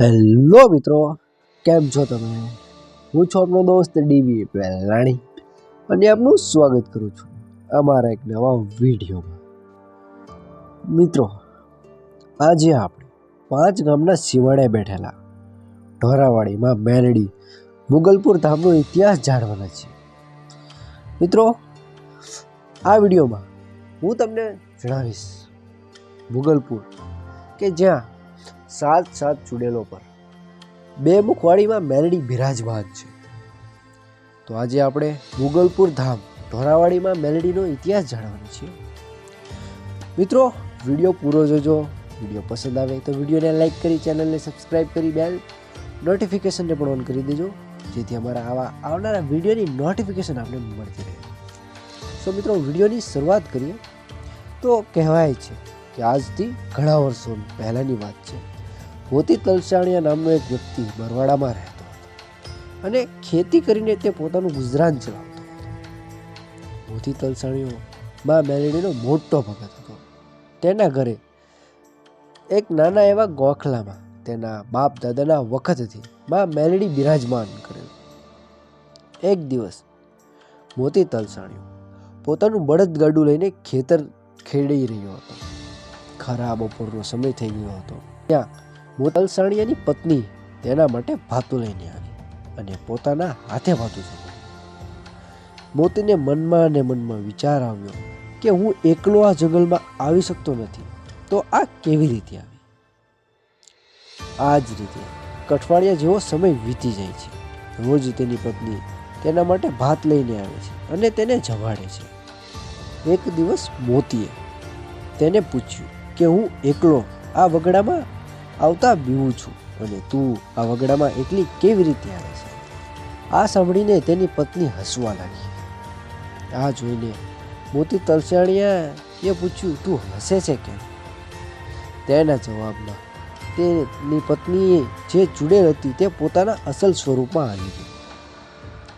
Hello મિત્રો, કેમ છો તમે? હું છું આપનો દોસ્ત ડીબી પહેલાણી અને આપનું સ્વાગત કરું છું અમારા એક નવા વિડીયોમાં. મિત્રો, આજે આપણે પાંચ ગામના શિવાડે બેઠેલા ઢોરાવાડીમાં મેલડી મુગલપુર ધામનો ઇતિહાસ જાણવાના છે મિત્રો, આ વિડીયોમાં હું તમને જણાવીશ મુગલપુર કે જ્યાં સાત સાત ચૂડેલો પર. બે મુખવાડીમાં મેલડી બિરાજમાન છે. તો આજે આપણે મુગલપુર ધામ ઢોરાવાડીમાં મેલડીનો ઇતિહાસ જાણવાનો છે. મિત્રો, વીડિયો પૂરો જોજો. વીડિયો પસંદ આવે તો વિડીયોને લાઈક કરી ચેનલને સબસ્ક્રાઈબ કરી બેલ નોટિફિકેશનને પણ ઓન કરી દેજો. જેથી અમારા આવા આવનારા વિડીયોની નોટિફિકેશન આપણે મળતી રહે. સો મિત્રો, વિડીયોની શરૂઆત કરીએ. તો કહેવાય છે કે આજથી ઘણા વર્ષો પહેલાંની વાત છે. મોતી તલસાણિયા નામનો એક વ્યક્તિ બરવાડામાં રહેતો હતો અને ખેતી કરીને તે પોતાનું ગુજરાન ચલાવતો હતો. મોતી તલસાણીઓ માં મેલડીનો મોટો ભગત હતો. તેના ઘરે એક નાના એવા ગોખલામાં તેના બાપ દાદાના વખતથી માં મેલડી બિરાજમાન કરેલું. એક દિવસ મોતી તલસાણીઓ પોતાનું બળદગાડું લઈને ખેતર ખેડી રહ્યો હતો. ખરા બપોરનો સમય થઈ ગયો હતો. ત્યાં મોતલસાણીયાની પત્ની તેના માટે ભાતું લઈને આવી અને પોતાના હાથે ભાતું જમાડ્યું મોતીને મનમાં અને મનમાં વિચાર આવ્યો કે હું એકલો આ જંગલમાં આવી શકતો નથી, તો આ કેવી રીતે આવી? આ જ રીતે કઠવાડિયા જેવો સમય વીતી જાય છે. રોજ તેની પત્ની તેના માટે ભાત લઈને આવે છે અને તેને જમાડે છે. એક દિવસ મોતીએ તેને પૂછ્યું કે હું એકલો આ વગડામાં આવતા બીવું છું. અને તું આ વગડામાં એકલી કેવી રીતે આવે છે? આ સાંભળીને તેની પત્ની હસવા લાગી. આ જોઈને મોતી તલસાણીયા એ પૂછ્યું, તું હસે છે કેમ? તેના જવાબમાં તેની પત્નીએ જે જુડેલ હતી તે પોતાના અસલ સ્વરૂપમાં આવી ગઈ.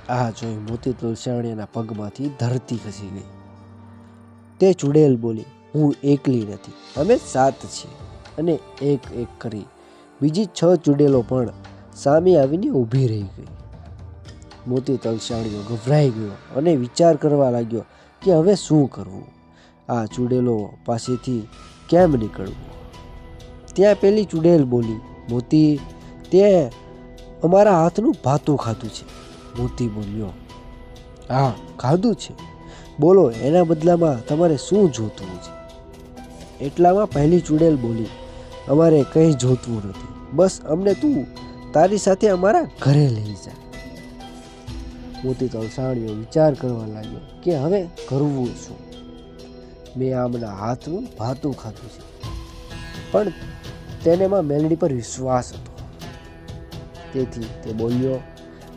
આ જોઈ મોતી તુલસાણીયાના પગમાંથી ધરતી ખસી ગઈ. તે ચૂડેલ બોલી, હું એકલી નથી. અમે સાત છીએ. અને એક એક કરી. બીજી છ ચૂડેલો પણ સામે આવીને ઊભી રહી ગઈ. મોતી તલસાડ્યો ગભરાઈ ગયો અને વિચાર કરવા લાગ્યો કે હવે શું કરવું? આ ચૂડેલો પાસેથી કેમ નીકળવું? ત્યાં પેલી ચૂડેલ બોલી, મોતી, તે અમારા હાથનું ભાતું ખાધું છે. મોતી બોલ્યો, હા, ખાધું છે. બોલો, એના બદલામાં તમારે શું જોતું છે? એટલામાં પહેલી ચૂડેલ બોલી અમારે કંઈ જોતું નથી. બસ અમને તું તારી સાથે અમારા ઘરે લઈ જા. મોતી તલસાણીઓ વિચાર કરવા લાગ્યો કે હવે કરવું શું મેં આમના હાથનું ભાતું ખાધું છે. પણ તેને માં મેલડી પર વિશ્વાસ હતો. તેથી તે બોલ્યો,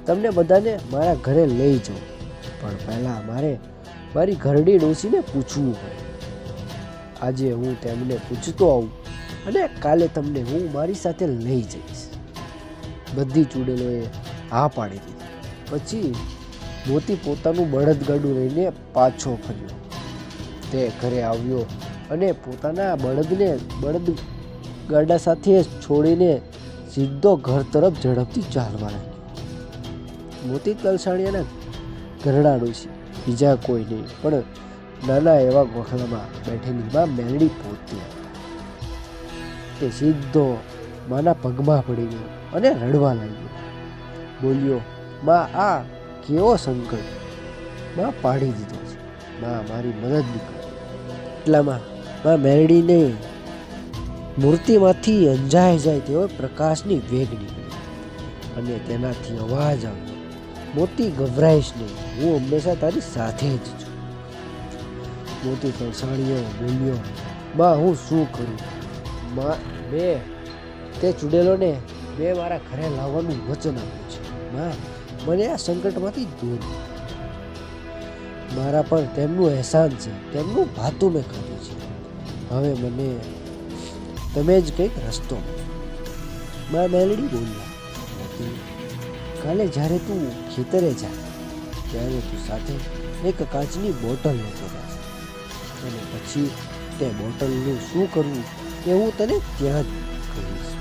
તમને બધાને મારા ઘરે લઈ જાઉં પણ પહેલાં મારે મારી ઘરડી ડોસીને પૂછવું પડે આજે હું તેમને પૂછતો આવું. અને કાલે તમને હું મારી સાથે લઈ જઈશ. બધી ચૂડેલોએ હા પાડી દીધી. પછી મોતી પોતાનું બળદગાડું લઈને પાછો ફર્યો. તે ઘરે આવ્યો અને પોતાના બળદને બળદ ગાડા સાથે છોડીને સીધો ઘર તરફ ઝડપથી ચાલવા લાગ્યો. મોતી તલસાણિયાના ઘરડા ડોસી બીજા કોઈ નહીં, પણ નાના એવા ગોખલામાં બેઠેલી માં મેલડી પોતી તે સીધો માના પગમાં પડી ગયો અને રડવા લાગ્યો. બોલ્યો, માં, આ કેવો સંકટ? માં પાડી દીધો છે. માં મારી મદદ કરો એટલામાં માં મેરડીને મૂર્તિમાંથી અંજાઈ જાય તેવો પ્રકાશની વેગ નીકળી. અને તેનાથી અવાજ આવ્યો, મોતી, ગભરાઈશ નહીં. હું હંમેશા તારી સાથે જ છું. મોતી તલસાણીઓ બોલ્યો બા હું શું કરું? મા મેં તે ચૂડેલોને મેં મારા ઘરે લાવવાનું વચન આપ્યું છે. માં, મને આ સંકટમાંથી દૂર મારા પર તેમનું અહેસાન છે, તેમનું ભાતું મેં ખાધું છે. હવે મને તમે જ કંઈક રસ્તો. મા મેલડી બોલ્યા કાલે જ્યારે તું ખેતરે જા, ત્યારે તું સાથે એક કાચની બોટલ લેતો અને પછી તે બોટલનું શું કરવું એ હું તને ત્યાં જ કહીશ.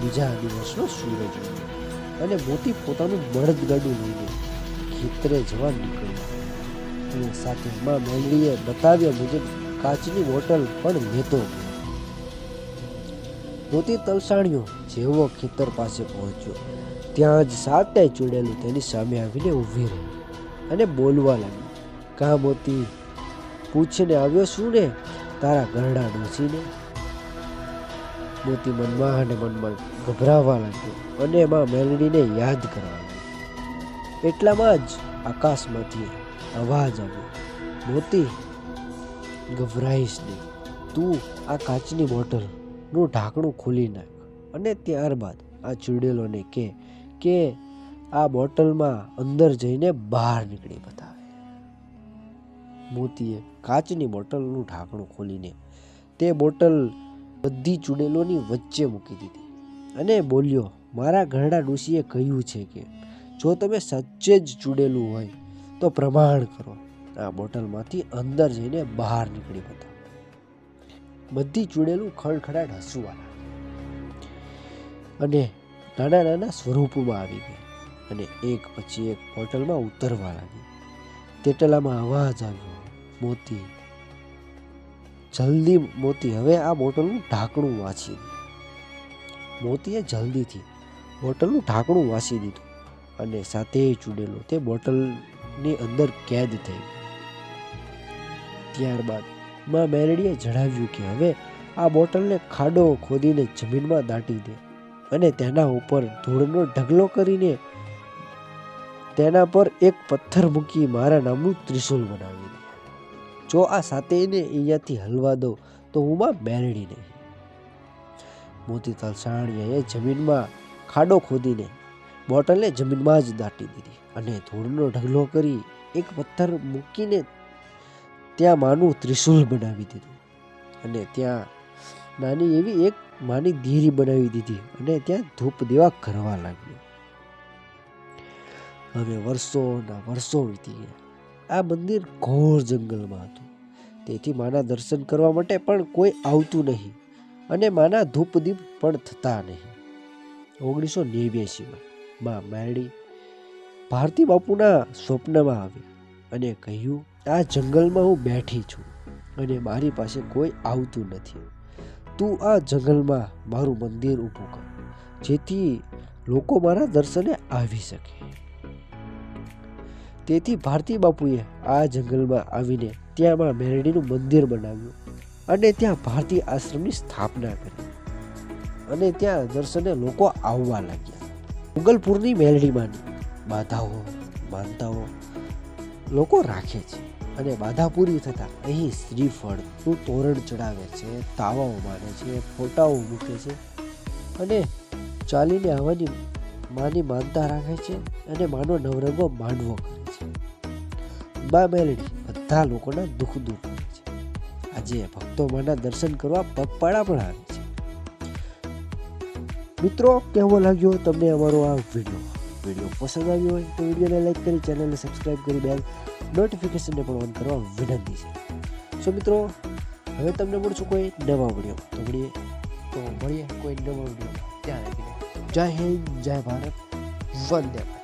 બીજા દિવસનો સૂરજ અને મોતી પોતાનું બળદગાડું લઈને ખેતરે જવા નીકળ્યો. અને સાથે માં મેલડીએ બતાવ્યા મુજબ કાચની બોટલ પણ લેતો ગયો. મોતી તલસાણ્યો જેવો ખેતર પાસે પહોંચ્યો. ત્યાં જ સાતે ચૂડેલું તેની સામે આવીને ઊભી રહી અને બોલવા લાગી કા મોતી પૂછીને આવ્યો શું ને, તારા ગરડા ડોસીને મોતી મનમાં અને મનમાં ગભરાવા લાગ્યો અને એમાં મેલડીને યાદ કરવા લાગ્યો. એટલામાં જ આકાશમાંથી અવાજ આવ્યો. મોતી, ગભરાઈશ નહીં. તું આ કાચની બોટલનું ઢાંકણું ખોલી નાખ અને ત્યારબાદ આ ચૂડેલોને કે કે આ બોટલમાં અંદર જઈને બહાર નીકળી બતાવે મોતીએ કાચની બોટલનું ઢાંકણું ખોલીને તે બોટલ બધી ચૂડેલોની વચ્ચે મૂકી દીધી. અને બોલ્યો, મારા ઘરડા ડોશીએ કહ્યું છે કે, જો તમે સચ્ચે જ ચૂડેલું હોય, તો પ્રમાણ કરો. આ બોટલમાંથી અંદર જઈને બહાર નીકળી બધા બધી ચૂડેલું ખડખડાટ હસવા અને નાના નાના સ્વરૂપમાં આવી ગઈ અને એક પછી એક બોટલમાં ઉતરવા લાગી તેટલામાં અવાજ આવ્યો મોતી. જલ્દી મોતી, હવે આ બોટલનું ઢાંકણું વાંચી દીધું મોતીએ જલ્દીથી બોટલનું ઢાંકણું વાંચી દીધું અને સાથે ચૂડેલો તે બોટલની અંદર કેદ થઈ ત્યારબાદમાં મેરડીએ જણાવ્યું કે હવે આ બોટલને ખાડો ખોદીને જમીનમાં દાટી દે અને તેના ઉપર ધૂળનો ઢગલો કરીને તેના પર એક પથ્થર મૂકી મારા નામનું ત્રિશુલ બનાવી જો આ સાતેયને અહીંયાથી હલવા દો, તો હું માં મેરડી નહીં. મોતી તલસાણીયાએ જમીનમાં ખાડો ખોદીને બોટલને જમીનમાં જ દાટી દીધી અને ધૂળનો ઢગલો કરી એક પથ્થર મૂકીને ત્યાં માનું ત્રિશુલ બનાવી દીધું. અને ત્યાં નાની એવી એક માની ધીરી બનાવી દીધી અને ત્યાં ધૂપ દેવા કરવા લાગ્યો. હવે વર્ષોના વર્ષો વીતી ગયા. આ મંદિર ઘોર જંગલમાં હતું. તેથી માના દર્શન કરવા માટે પણ કોઈ આવતું નહીં અને માના ધૂપદીપ પણ થતા નહીં. ઓગણીસો નેવ્યાસીમાં માં મેરડી ભારતી બાપુના સ્વપ્નમાં આવી અને કહ્યું, આ જંગલમાં હું બેઠી છું અને મારી પાસે કોઈ આવતું નથી. તું આ જંગલમાં મારું મંદિર ઊભું કર, જેથી લોકો મારા દર્શને આવી શકે. તેથી ભારતી બાપુએ આ જંગલમાં આવીને ત્યાં માં મેરડીનું મંદિર બનાવ્યું અને ત્યાં ભારતી આશ્રમની સ્થાપના કરી. અને ત્યાં દર્શને લોકો આવવા લાગ્યા. મુગલપુરની મેલડીમાંની બાધાઓ, માનતાઓ લોકો રાખે છે અને બાધા પૂરી થતાં અહીં શ્રીફળનું તોરણ ચડાવે છે, તાવાઓ માને છે, ફોટાઓ મૂકે છે અને ચાલીને આવવાની માની માનતા રાખે છે અને માનો નવરંગો માંડવો કરે છે. મા મેલડી બધા લોકોના દુઃખ દૂર કરે છે. આજે ભક્તો માના દર્શન કરવા પગપાળા પણ આવે છે. મિત્રો, કેવો લાગ્યો તમને અમારો આ વીડિયો? વીડિયો પસંદ આવ્યો હોય તો વિડીયોને લાઈક કરી, ચેનલને સબસ્ક્રાઈબ કરી, બેલ નોટિફિકેશનને પણ ઓન કરવા વિનંતી છે. સો મિત્રો, હવે તમને મળશું કોઈ નવા વીડિયો તો મળીએ. તો મળીએ કોઈ નવા વીડિયો જય હિન્દ જય ભારત વંદે ભારત